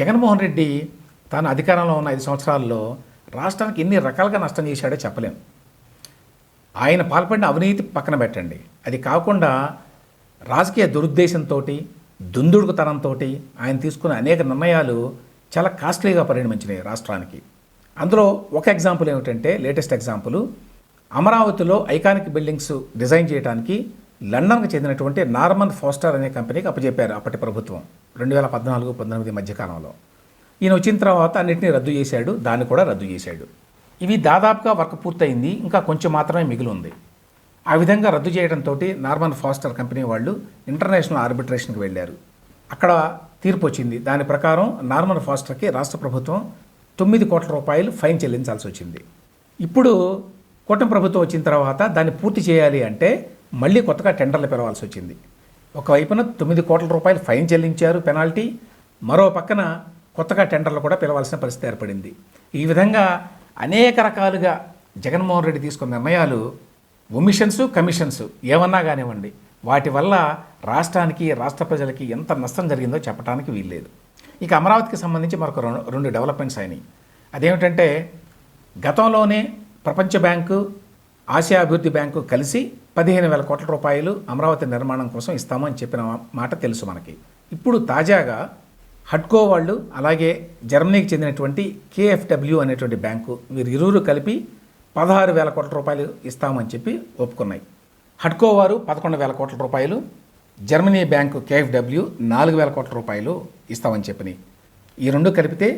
జగన్మోహన్ రెడ్డి తాను అధికారంలో ఉన్న ఐదు సంవత్సరాల్లో రాష్ట్రానికి ఎన్ని రకాలుగా నష్టం చేశాడో చెప్పలేం. ఆయన పాల్పడిన అవినీతి పక్కన పెట్టండి. అది కాకుండా రాజకీయ దురుద్దేశంతో దుందుడుకుతనంతో ఆయన తీసుకున్న అనేక నిర్ణయాలు చాలా కాస్ట్లీగా పరిణమించినాయి రాష్ట్రానికి. అందులో ఒక ఎగ్జాంపుల్ ఏమిటంటే లేటెస్ట్ ఎగ్జాంపుల్ అమరావతిలో ఐకానిక్ బిల్డింగ్స్ డిజైన్ చేయడానికి లండన్కి చెందినటువంటి నార్మన్ ఫోస్టర్ అనే కంపెనీకి అప్పచెప్పారు అప్పటి ప్రభుత్వం రెండు వేల పద్నాలుగు పంతొమ్మిది మధ్యకాలంలో ఈయన వచ్చిన తర్వాత అన్నింటినీ రద్దు చేశాడు దాన్ని కూడా రద్దు చేశాడు. ఇవి దాదాపుగా వర్క్ పూర్తయింది ఇంకా కొంచెం మాత్రమే మిగిలి ఉంది ఆ విధంగా రద్దు చేయడంతో నార్మన్ ఫాస్టర్ కంపెనీ వాళ్ళు ఇంటర్నేషనల్ ఆర్బిట్రేషన్కి వెళ్ళారు. అక్కడ తీర్పు వచ్చింది. దాని ప్రకారం నార్మన్ ఫాస్టర్కి రాష్ట్ర ప్రభుత్వం తొమ్మిది కోట్ల రూపాయలు ఫైన్ చెల్లించాల్సి వచ్చింది. ఇప్పుడు కూటమి ప్రభుత్వం వచ్చిన తర్వాత దాన్ని పూర్తి చేయాలి అంటే మళ్ళీ కొత్తగా టెండర్లు పిలవాల్సి వచ్చింది. ఒకవైపున తొమ్మిది కోట్ల రూపాయలు ఫైన్ చెల్లించారు పెనాల్టీ మరో పక్కన కొత్తగా టెండర్లు కూడా పిలవాల్సిన పరిస్థితి ఏర్పడింది. ఈ విధంగా అనేక రకాలుగా జగన్మోహన్ రెడ్డి తీసుకున్న నిర్ణయాలు ఒమిషన్స్ కమిషన్స్ ఏమన్నా కానివ్వండి వాటి వల్ల రాష్ట్రానికి రాష్ట్ర ప్రజలకి ఎంత నష్టం జరిగిందో చెప్పడానికి వీల్లేదు. ఇక అమరావతికి సంబంధించి మరొక రెండు రెండు డెవలప్మెంట్స్ అయినాయి. అదేమిటంటే గతంలోనే ప్రపంచ బ్యాంకు ఆసియా అభివృద్ధి బ్యాంకు కలిసి పదిహేను వేల కోట్ల రూపాయలు అమరావతి నిర్మాణం కోసం ఇస్తామని చెప్పిన మాట తెలుసు మనకి. ఇప్పుడు తాజాగా హడ్కో వాళ్ళు అలాగే జర్మనీకి చెందినటువంటి కేఎఫ్డబ్ల్యూ అనేటువంటి బ్యాంకు వీరు ఇరువురు కలిపి పదహారు వేల కోట్ల రూపాయలు ఇస్తామని చెప్పి ఒప్పుకున్నాయి. హడ్కో వారు పదకొండు వేల కోట్ల రూపాయలు జర్మనీ బ్యాంకు కేఎఫ్డబ్ల్యూ నాలుగు వేల కోట్ల రూపాయలు ఇస్తామని చెప్పినాయి. ఈ రెండు కలిపితే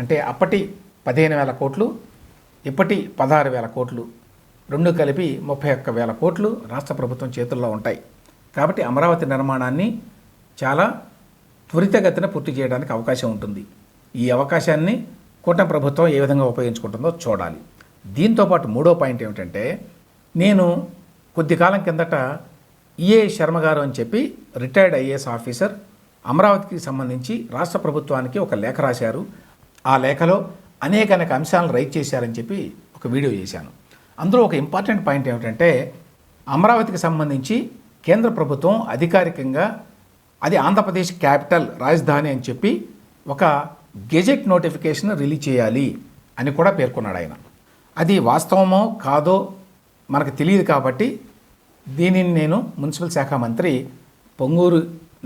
అంటే అప్పటి పదిహేను వేల కోట్లు ఇప్పటి పదహారు వేల కోట్లు రెండు కలిపి ముప్పై ఒక్క వేల కోట్లు రాష్ట్ర ప్రభుత్వం చేతుల్లో ఉంటాయి. కాబట్టి అమరావతి నిర్మాణాన్ని చాలా త్వరితగతిన పూర్తి చేయడానికి అవకాశం ఉంటుంది. ఈ అవకాశాన్ని కూటమి ప్రభుత్వం ఏ విధంగా ఉపయోగించుకుంటుందో చూడాలి. దీంతోపాటు మూడో పాయింట్ ఏమిటంటే నేను కొద్ది కాలం కిందట ఈఏ శర్మ గారు అని చెప్పి రిటైర్డ్ ఐఏఎస్ ఆఫీసర్ అమరావతికి సంబంధించి రాష్ట్ర ప్రభుత్వానికి ఒక లేఖ రాశారు. ఆ లేఖలో అనేక అనేక అంశాలను రైట్ చేశారని చెప్పి ఒక వీడియో చేశాను. అందులో ఒక ఇంపార్టెంట్ పాయింట్ ఏమిటంటే అమరావతికి సంబంధించి కేంద్ర ప్రభుత్వం అధికారికంగా అది ఆంధ్రప్రదేశ్ క్యాపిటల్ రాజధాని అని చెప్పి ఒక గెజెట్ నోటిఫికేషన్ రిలీజ్ చేయాలి అని కూడా పేర్కొన్నాడు ఆయన. అది వాస్తవమో కాదో మనకు తెలియదు కాబట్టి దీనిని నేను మున్సిపల్ శాఖ మంత్రి పొంగూరు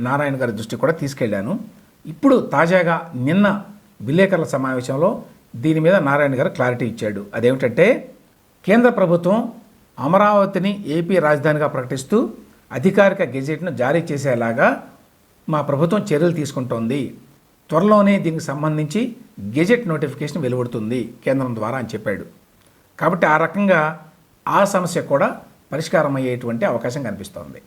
నారాయణ గారి దృష్టికి కూడా తీసుకెళ్ళాను. ఇప్పుడు తాజాగా నిన్న విలేకరుల సమావేశంలో దీని మీద నారాయణ గారు క్లారిటీ ఇచ్చాడు. అదేమిటంటే కేంద్ర ప్రభుత్వం అమరావతిని ఏపీ రాజధానిగా ప్రకటిస్తూ అధికారిక గెజెట్ను జారీ చేసేలాగా మా ప్రభుత్వం చర్యలు తీసుకుంటోంది. త్వరలోనే దీనికి సంబంధించి గెజెట్ నోటిఫికేషన్ వెలువడుతుంది కేంద్రం ద్వారా అని చెప్పాడు. కాబట్టి ఆ రకంగా ఆ సమస్య కూడా పరిష్కారం అయ్యేటువంటి అవకాశం కనిపిస్తోంది.